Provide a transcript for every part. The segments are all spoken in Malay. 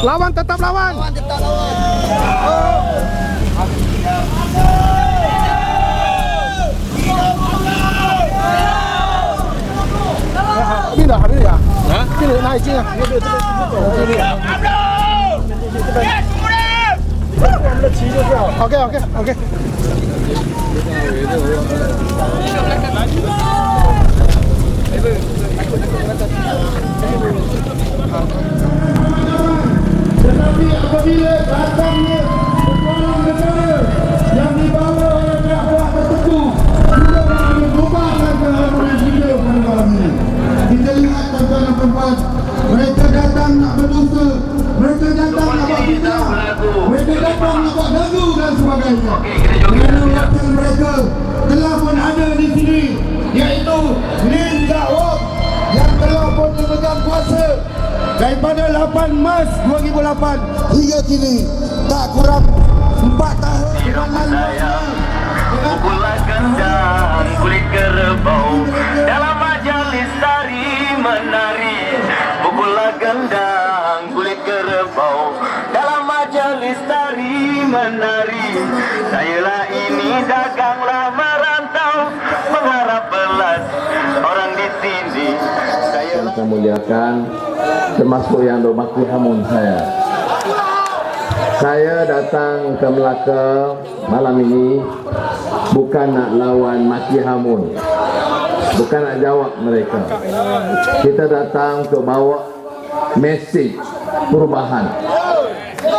Lawan tetap lawan. Lawan tetap lawan. Bila habis ya? Ha? Bila naik sini. Sini. OK OK OK。Tetapi apabila datangnya persoalan negara yang dibawa oleh dakwah tertentu juga mengubahkan keharuan hidup pada malam ini. Kita lihat tuan-tuan dan perempuan, mereka datang nak berdosa, mereka datang nak buat fitnah, mereka datang nak buat gaduh dan sebagainya. Daripada 8 Mac 2008 hingga kini tak kurang 4 tahun. Pukulan gendang kulit kerbau. Dalam majalis tari menari Pukulan gendang kulit kerbau. Dalam majalis tari menari Sayalah ini daganglah merantau. Mengharap belas orang di sini saya muliakan termasuk yang domaki hamun saya. Saya datang ke Melaka malam ini bukan nak lawan maki hamun. Bukan nak jawab mereka. Kita datang untuk bawa mesej perubahan.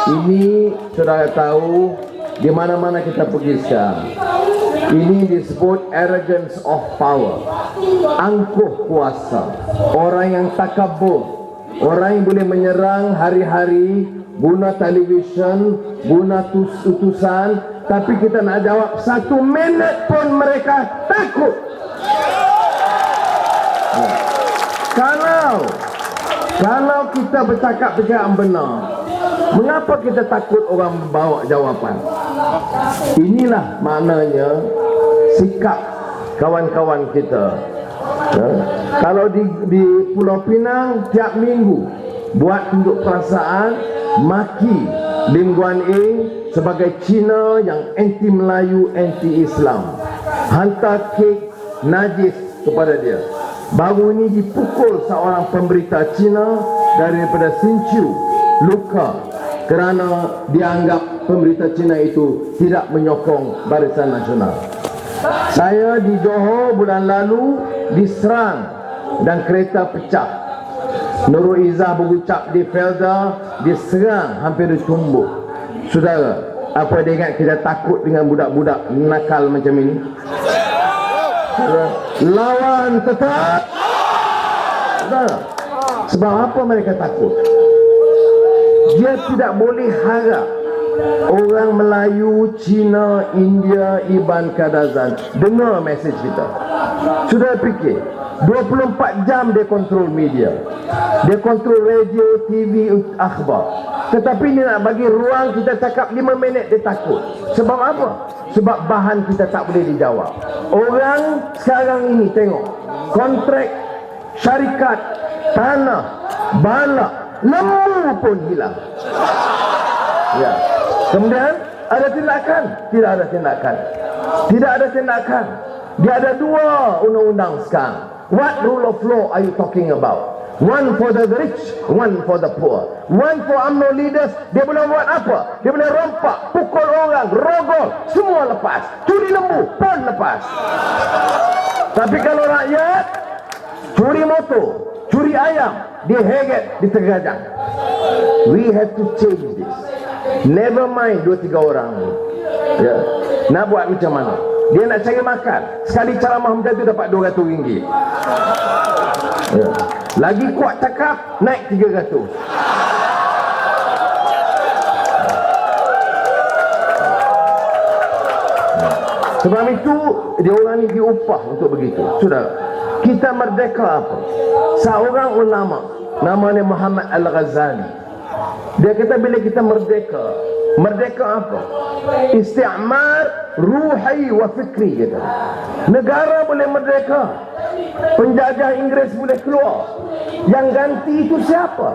Ini saudara tahu di mana-mana kita pergi sekarang. Ini disebut arrogance of power. Angkuh kuasa. Orang yang takabur orang yang boleh menyerang hari-hari guna televisyen guna tus- utusan tapi kita nak jawab satu minit pun mereka takut. Kalau kalau kita bercakap yang benar mengapa kita takut orang bawa jawapan? Inilah maknanya sikap kawan-kawan kita ya. kalau di, di Pulau Pinang tiap minggu buat tunjuk perasaan maki Lim Guan Eng sebagai Cina yang anti Melayu anti Islam hantar kek najis kepada dia. Baru ini dipukul seorang pemberita Cina daripada Sinchu luka kerana dianggap pemberita Cina itu tidak menyokong barisan nasional saya di Johor bulan lalu diserang dan kereta pecah. Nurul Izzah berucap di Felda diserang hampir ditumbuk. Saudara, apa dia ingat kita takut dengan budak-budak nakal macam ini? Lawan tetap. Saudara, sebab apa mereka takut? Dia tidak boleh harap Orang Melayu, Cina, India, Iban, Kadazan. Dengar mesej kita. Sudah fikir? 24 jam dia kontrol media. Dia kontrol radio, TV, akhbar. Tetapi dia nak bagi ruang kita cakap 5 minit dia takut. Sebab apa? Sebab bahan kita tak boleh dijawab. Orang sekarang ini tengok. Kontrak syarikat tanah balak lembu pun hilang. Ya. Kemudian ada tindakan? Tidak ada tindakan. Tidak ada tindakan. Dia ada dua undang-undang sekarang. What rule of law are you talking about? One for the rich, one for the poor. One for UMNO leaders, dia boleh buat apa? Dia boleh rompak, pukul orang, rogol, semua lepas. Curi lembu pun lepas. Tapi kalau rakyat, curi motor, curi ayam, diheget, ditergajang. We have to change this. Never mind dua tiga orang. Ya. Nak buat macam mana? Dia nak cari makan. Sekali ceramah macam tu dapat 200 ringgit. Ya. Lagi kuat cakap naik 300. Sebab itu dia orang ni diupah untuk begitu. Sudah. Kita merdeka apa? Seorang ulama namanya Muhammad Al-Ghazali. Dia kata bila kita merdeka, merdeka apa? Isti'mar ruhi wa fikri kata. Negara boleh merdeka. Penjajah Inggeris boleh keluar. Yang ganti itu siapa?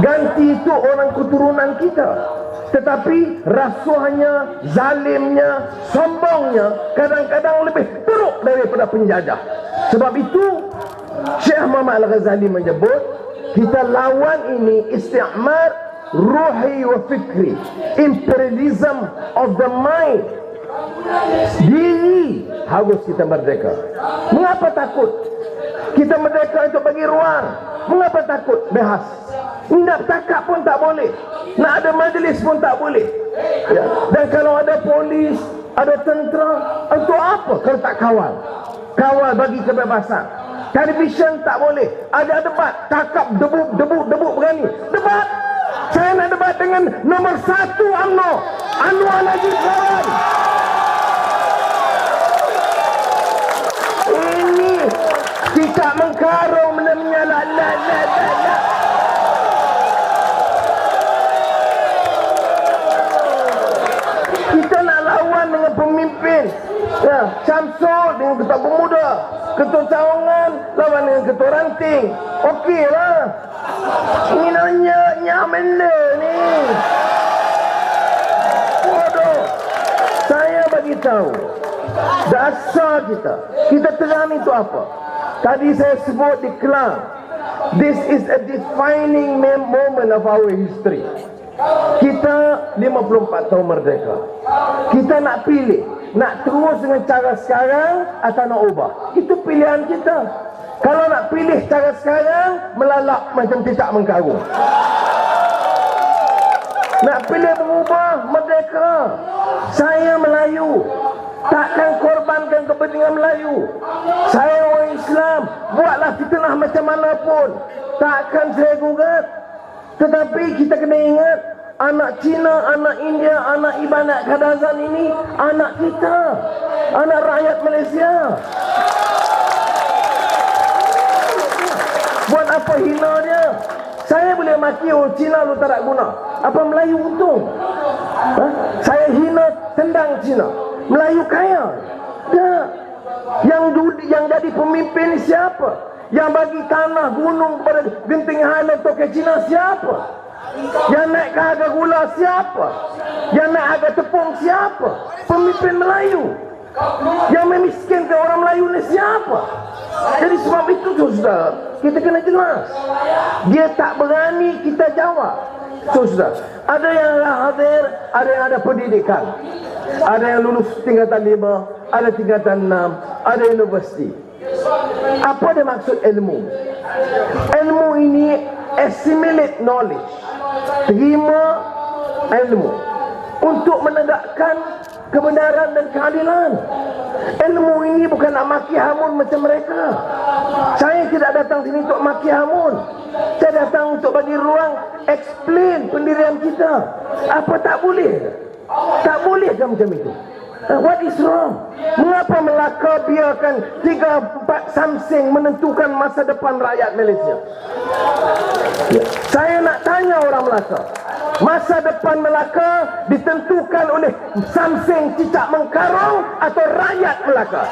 Ganti itu orang keturunan kita. Tetapi rasuahnya, zalimnya, sombongnya kadang-kadang lebih teruk daripada penjajah. Sebab itu Syekh Muhammad Al-Ghazali menyebut kita lawan ini istimar ruhi wa fikri. Imperialism of the mind. Diri harus kita merdeka. Mengapa takut? Kita merdeka untuk bagi ruang. Mengapa takut? Bahas nak takap pun tak boleh. Nak ada majlis pun tak boleh. Ya. dan kalau ada polis ada tentera untuk apa kalau tak kawal? Kawal bagi kebebasan. Televisyen tak boleh. Ada debat takap debu debu debu berani. Debat saya nak debat dengan nombor satu UMNO Anwar Najib Kawan ini tidak mengkarung menyala la la la la kita nak lawan dengan pemimpin. Ya, Syamsul dengan ketua pemuda ketua cawangan lawan dengan ketua ranting. Okey lah ini nanya nyamela ni. Bodoh. Saya bagi tahu. Dasar kita. Kita terang itu apa? Tadi saya sebut di Kelang this is a defining moment of our history. Kita 54 tahun merdeka. Kita nak pilih, nak terus dengan cara sekarang atau nak ubah. Itu pilihan kita. Kalau nak pilih cara sekarang, melalak macam tidak mengkarung. Nak pilih berubah, merdeka. Saya Melayu. Takkan korbankan kepentingan Melayu. Saya orang Islam. Buatlah fitnah macam mana pun. Takkan saya gugat. Tetapi kita kena ingat Anak Cina, anak India, anak Ibadat Kadazan ini Anak kita Anak rakyat Malaysia Buat apa hina dia Saya boleh maki oh Cina lu tak guna Apa Melayu untung ha? Saya hina tendang Cina Melayu kaya Ya yang yang jadi pemimpin siapa? Yang bagi tanah gunung kepada genting Highland Tokyo Cina siapa? Yang naik ke harga gula siapa? Yang naik harga tepung siapa? Pemimpin Melayu. Yang memiskinkan orang Melayu ni siapa? Jadi sebab itu saudara, kita kena jelas. Dia tak berani kita jawab. So, saudara, ada yang hadir, ada yang ada pendidikan. Ada yang lulus tingkatan lima, ada tingkatan enam, ada universiti. Apa dia maksud ilmu? Ilmu ini assimilate knowledge. Terima ilmu untuk menegakkan kebenaran dan keadilan. Ilmu ini bukan nak maki hamun macam mereka. Saya tidak datang sini untuk maki hamun. Saya datang untuk bagi ruang explain pendirian kita. Apa tak boleh? Tak boleh ke macam itu? Uh, What is wrong? Mengapa Melaka biarkan tiga empat Samsing menentukan masa depan rakyat Malaysia? Ya. Saya nak tanya orang Melaka. Masa depan Melaka ditentukan oleh Samsing cicak mengkarung atau rakyat Melaka?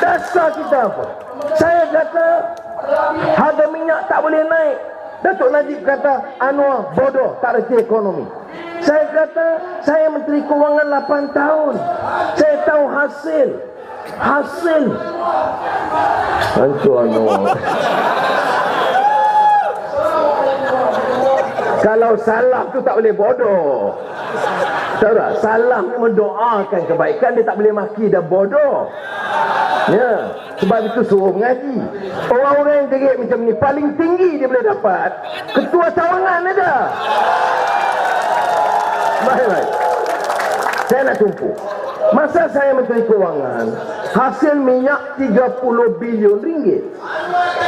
Dasar kita apa? Saya kata harga minyak tak boleh naik. Datuk Najib kata Anwar bodoh tak reti ekonomi. Saya kata saya menteri kewangan 8 tahun. Saya tahu hasil. Hasil. Hancur Anwar. Kalau salah tu tak boleh bodoh. Tahu tak? Salah ni mendoakan kebaikan dia tak boleh maki dah bodoh. Ya, sebab itu suruh mengaji. Orang-orang yang jerit macam ni paling tinggi dia boleh dapat. Ketua cawangan ada. Baik, baik. Saya nak tumpu. Masa saya Menteri Kewangan, hasil minyak 30 bilion ringgit.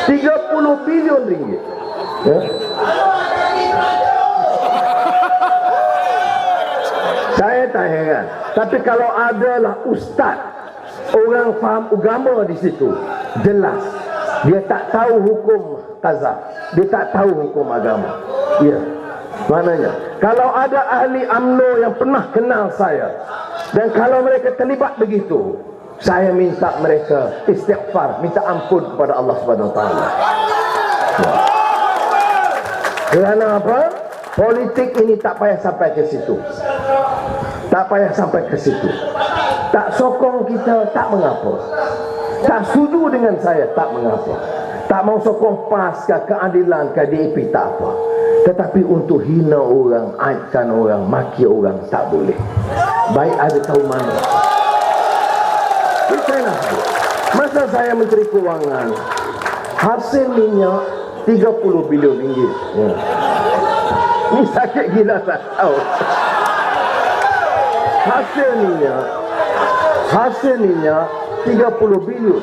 30 bilion ringgit. Ya. Saya tak heran. Tapi kalau adalah ustaz, orang faham agama di situ, jelas. Dia tak tahu hukum kaza. Dia tak tahu hukum agama. Ya. Maknanya, kalau ada ahli AMNO yang pernah kenal saya, dan kalau mereka terlibat begitu, saya minta mereka istighfar, minta ampun kepada Allah Subhanahu Taala. Kerana apa? Politik ini tak payah sampai ke situ. Tak payah sampai ke situ. Tak sokong kita, tak mengapa. Tak setuju dengan saya, tak mengapa. Tak mau sokong PAS ke keadilan ke DAP, tak apa. Tetapi untuk hina orang, aibkan orang, maki orang, tak boleh. Baik ada tahu mana. Masa saya Menteri Kewangan, hasil minyak 30 bilion ringgit. Ya. Ni sakit gila tak tahu. Hasil minyak Hasil minyak 30 bilion.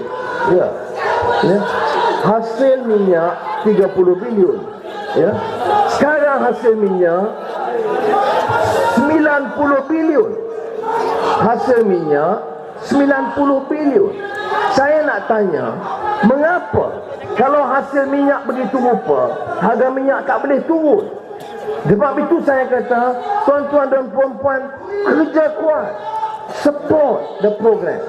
Ya. Ya. Hasil minyak 30 bilion. Ya. Sekarang hasil minyak 90 bilion. Hasil minyak 90 bilion. Saya nak tanya Mengapa Kalau hasil minyak begitu rupa Harga minyak tak boleh turun sebab itu saya kata, tuan-tuan dan puan-puan, kerja kuat. Support the program.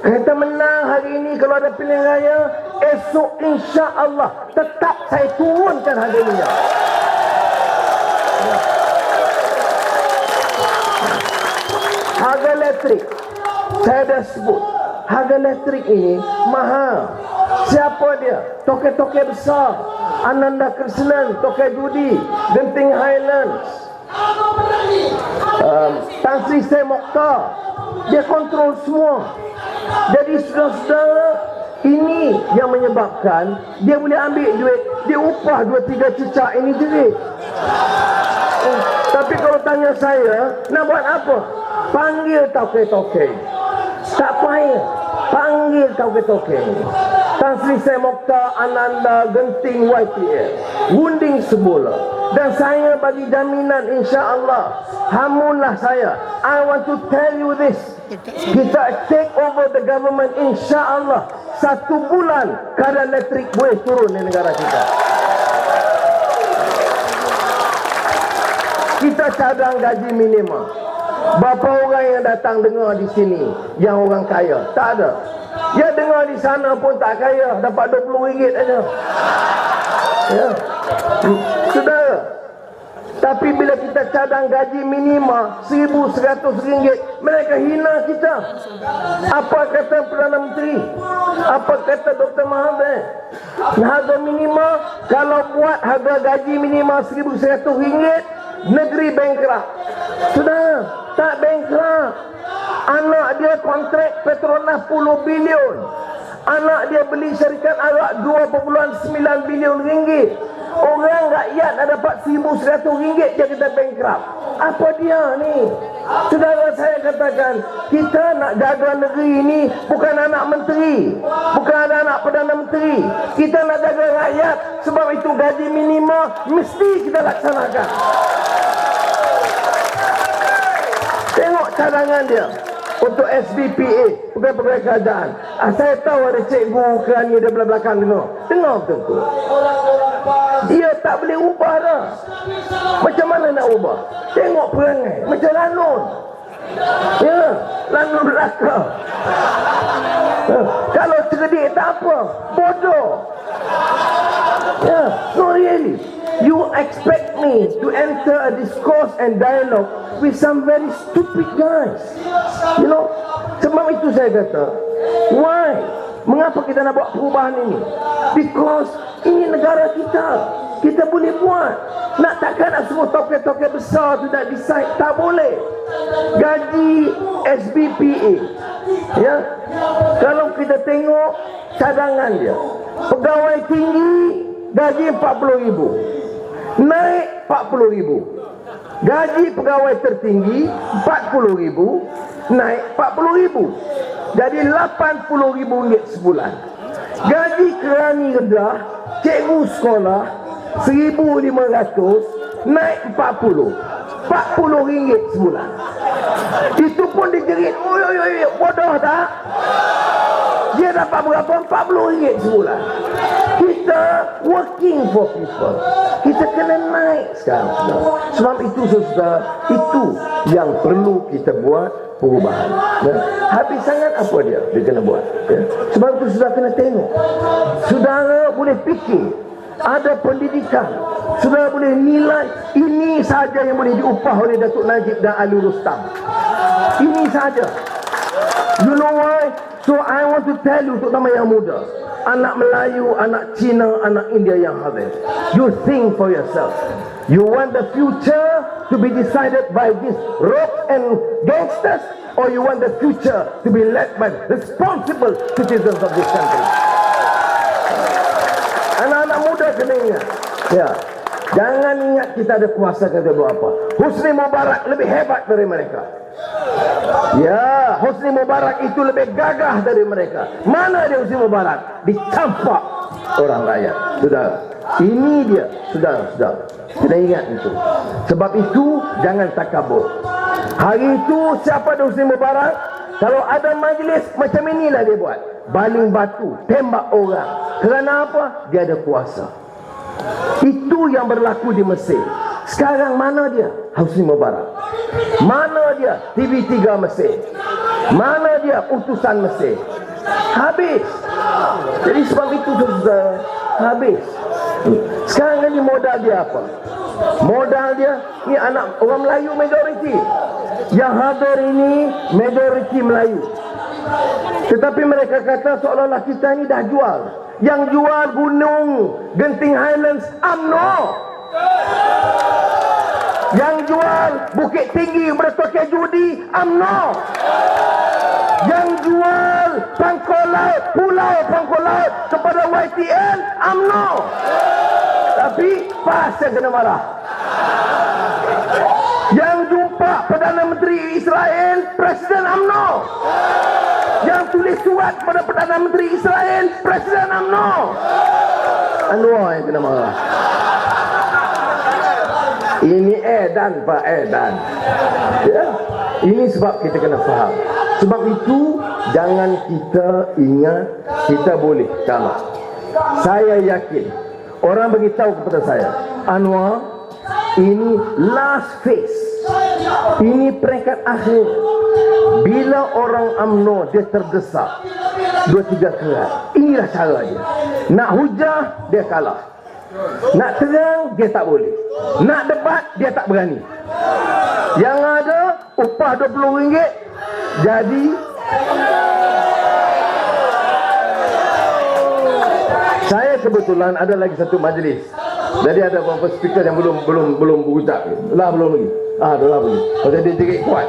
Kita menang hari ini kalau ada pilihan raya, esok insya Allah tetap saya turunkan harga minyak. Ya. Harga elektrik, saya dah sebut. Harga elektrik ini mahal. Siapa dia? Toke-toke besar. Ananda Krishnan, Toke Judi, Genting Highlands. Um, Tan Sri Sai Mokhtar. Dia kontrol semua. Jadi saudara-saudara, ini yang menyebabkan dia boleh ambil duit, dia upah dua tiga cecak ini jerit. Eh, Tapi kalau tanya saya, nak buat apa? Panggil toke-toke. Tak payah. Panggil toke-toke. Tan Sri Sai Mokhtar, Ananda, Genting, YPL. Gunding semula. Dan saya bagi jaminan insya Allah. Hamunlah saya. I want to tell you this. Kita take over the government insya Allah. Satu bulan kadar elektrik boleh turun di negara kita. Kita cadang gaji minimum. Berapa orang yang datang dengar di sini yang orang kaya? Tak ada. Dia dengar di sana pun tak kaya, dapat RM20 aja. Ya. Saudara, tapi bila kita cadang gaji minima RM1,100, mereka hina kita. Apa kata Perdana Menteri? Apa kata Dr. Mahathir? Harga minima, kalau buat harga gaji minima RM1,100, negeri bankrupt. Sudah, tak bankrupt. Anak dia kontrak Petronas 10 bilion. Anak dia beli syarikat Arak 2.9 bilion ringgit. Orang rakyat dah dapat 1,100 ringgit dia kata bankrupt. Apa dia ni? Saudara saya katakan, kita nak jaga negeri ini bukan anak menteri. Bukan anak Perdana Menteri. Kita nak jaga rakyat sebab itu gaji minima mesti kita laksanakan. Tengok cadangan dia untuk SBPA, pegawai-pegawai kerajaan. Ah, saya tahu ada cikgu kerani dia belah belakang dengar. Dengar betul tu. Dia tak boleh ubah dah. Macam mana nak ubah? Tengok perangai. Macam lanun. Ya, lanun belaka. Ha, kalau cerdik tak apa. Bodoh. Ya, no really. You expect me to enter a discourse and dialogue with some very stupid guys. You know, sebab itu saya kata, why? Mengapa kita nak buat perubahan ini? Because ini negara kita. Kita boleh buat. Nak takkan nak semua toke-toke besar tu nak decide? Tak boleh. Gaji SBPA. Ya. Kalau kita tengok cadangan dia. Pegawai tinggi gaji 40 ribu. Naik 40 ribu. Gaji pegawai tertinggi 40 ribu. Naik 40 ribu. Jadi 80 ribu ringgit sebulan. Gaji kerani rendah, cikgu sekolah 1500 naik 40. 40 ringgit sebulan. Itu pun dijerit. Oi oi oi, bodoh tak? Dia dapat berapa? 40 ringgit sebulan. Kita working for people. Kita kena naik sekarang. saudara. Sebab itu saudara, itu yang perlu kita buat perubahan. Ya. Habis sangat apa dia dia kena buat. Ya. Sebab itu sudah kena tengok. Saudara boleh fikir ada pendidikan. Saudara boleh nilai ini saja yang boleh diupah oleh Datuk Najib dan Ali Rustam. Ini saja. You know why? So I want to tell you terutama yang muda. Anak Melayu, anak Cina, anak India yang hadir. You think for yourself. You want the future to be decided by these rogue and gangsters or you want the future to be led by responsible citizens of this country. Anak-anak muda kena ingat. Ya. Jangan ingat kita ada kuasa kita buat apa. Husni Mubarak lebih hebat dari mereka. Ya, Husni Mubarak itu lebih gagah dari mereka. Mana dia Husni Mubarak? Dicampak orang rakyat. Sudah. Ini dia. Sudah, sudah. Kita ingat itu. Sebab itu jangan takabur. Hari itu siapa ada Husni Mubarak? Kalau ada majlis macam inilah dia buat. Baling batu, tembak orang. Kerana apa? Dia ada kuasa. Itu yang berlaku di Mesir. Sekarang mana dia? Husni Mubarak. Mana dia? TV3 Mesir. Mana dia? Utusan Mesir. Habis. Jadi sebab itu sudah habis. Sekarang ni modal dia apa? Modal dia ni anak orang Melayu majoriti. Yang hadir ini majoriti Melayu. Tetapi mereka kata seolah-olah kita ni dah jual. Yang jual gunung Genting Highlands UMNO. Yang jual Bukit Tinggi Bertokai Judi UMNO. Yang jual pangkal laut, pulau pangkal laut kepada YTN UMNO. Tapi PAS yang kena marah. Yang jumpa Perdana Menteri Israel, Presiden UMNO. Yang tulis surat kepada Perdana Menteri Israel, Presiden UMNO. Anwar yang kena marah. Ini edan Pak edan. Ya. Ini sebab kita kena faham. Sebab itu jangan kita ingat kita boleh kalah. Saya yakin orang beritahu kepada saya, Anwar ini last phase. Ini peringkat akhir. Bila orang UMNO dia terdesak dua tiga kerat. Inilah cara dia. Nak hujah dia kalah. Nak terang dia tak boleh. Nak debat dia tak berani. Yang ada upah RM20 jadi saya kebetulan ada lagi satu majlis. Jadi ada beberapa speaker yang belum belum belum berucap. Lah belum lagi. Ah, dah lah lagi. Pasal dia jerit kuat.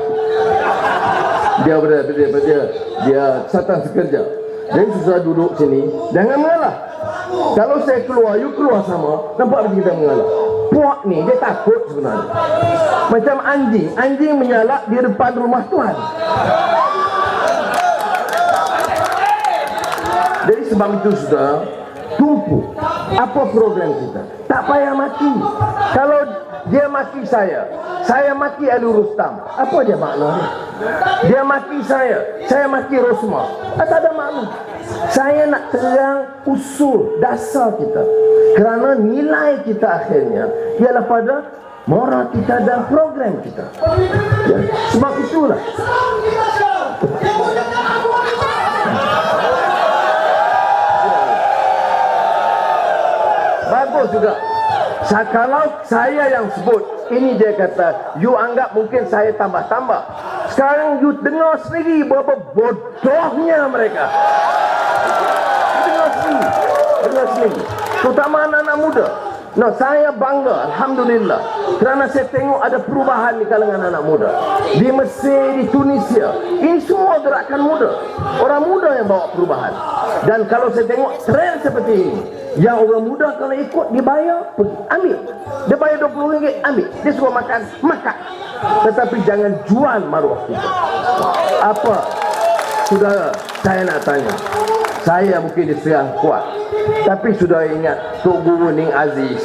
Dia ber dia dia dia, dia satan sekerja. Jadi susah duduk sini, jangan mengalah. Kalau saya keluar, you keluar sama, nampak macam kita mengalah. Puak ni dia takut sebenarnya. Macam anjing, anjing menyalak di depan rumah Tuhan. Jadi sebab itu sudah tumpu. Apa program kita? Tak payah mati. Kalau dia mati saya, saya mati Ali Rustam. Apa dia makna dia? Dia mati saya, saya mati Rosma. Ah, tak ada makna. Saya nak terang usul dasar kita. Kerana nilai kita akhirnya ialah pada moral kita dan program kita. Ya. Sebab itulah bagus juga. Kalau saya yang sebut, ini dia kata, you anggap mungkin saya tambah-tambah. Sekarang you dengar sendiri berapa bodohnya mereka. Dengar sendiri. Dengar sendiri. Terutama anak-anak muda. No, saya bangga, Alhamdulillah. Kerana saya tengok ada perubahan di kalangan anak muda. Di Mesir, di Tunisia. Ini semua gerakan muda. Orang muda yang bawa perubahan. Dan kalau saya tengok tren seperti ini. Yang orang muda kalau ikut dibayar, pergi, ambil. Dia bayar RM20, ambil. Dia suruh makan, makan. Tetapi jangan jual maruah kita. Apa? Saudara, saya nak tanya. Saya mungkin diserang kuat. Tapi sudah ingat Tok Guru Ning Aziz.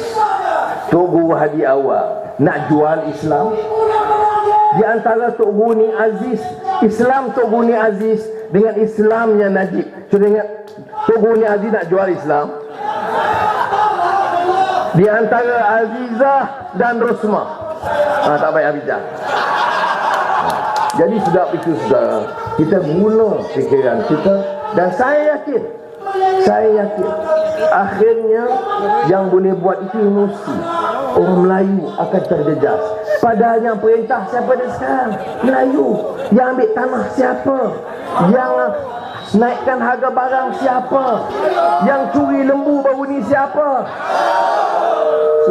Tok Guru Hadi Awal Nak jual Islam. Di antara Tok Guru Ning Aziz Islam Tok Guru Ning Aziz Dengan Islamnya Najib. Sudah ingat Tok Guru Ning Aziz nak jual Islam. Di antara Azizah dan Rosma ha, Tak payah bincang jadi sudah itu sudah kita guna fikiran kita dan saya yakin Saya yakin akhirnya yang boleh buat itu emosi. Orang Melayu akan terjejas. Padahal yang perintah siapa dia sekarang? Melayu. Yang ambil tanah siapa? Yang naikkan harga barang siapa? Yang curi lembu baru ni siapa?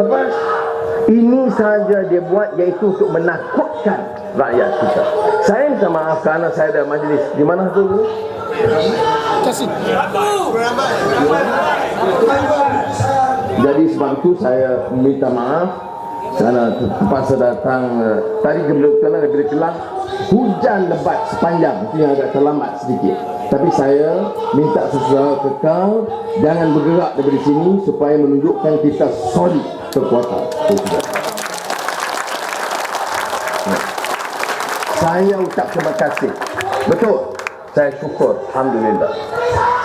Lepas ini saja dia buat iaitu untuk menakutkan rakyat kita. Saya minta maaf kerana saya ada majlis di mana tu? Jadi sebab itu saya minta maaf kerana terpaksa datang eh, tadi kebetulan negeri Kelang hujan lebat sepanjang itu yang agak terlambat sedikit. Tapi saya minta saudara kekal jangan bergerak dari sini supaya menunjukkan kita solid kekuatan. Itu saja. Saya ucap terima kasih. Betul. Saya syukur. Alhamdulillah.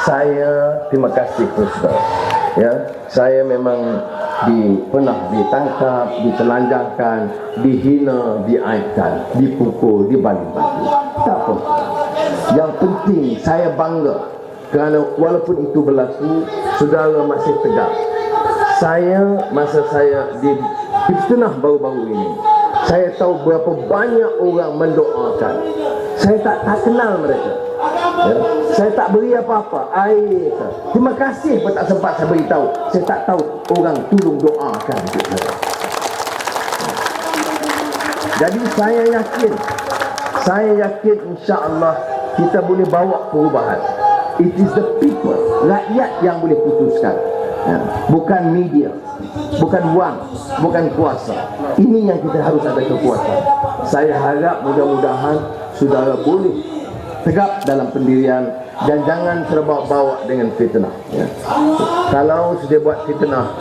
Saya terima kasih kepada. Ya, saya memang di pernah ditangkap, ditelanjangkan, dihina, diaibkan, dipukul, dibaling batu. Tak apa. Yang penting saya bangga kerana walaupun itu berlaku, saudara masih tegak. Saya masa saya di fitnah baru-baru ini, saya tahu berapa banyak orang mendoakan. Saya tak tak kenal mereka. Ya. Saya tak beri apa-apa air. Terima kasih pun tak sempat saya beritahu. Saya tak tahu orang tolong doakan untuk saya. Jadi saya yakin saya yakin insya-Allah kita boleh bawa perubahan. It is the people, rakyat yang boleh putuskan. Ya. Bukan media, bukan wang, bukan kuasa. Ini yang kita harus ada kekuatan. Saya harap mudah-mudahan saudara boleh tegak dalam pendirian dan jangan terbawa-bawa dengan fitnah. Ya. Kalau sudah buat fitnah,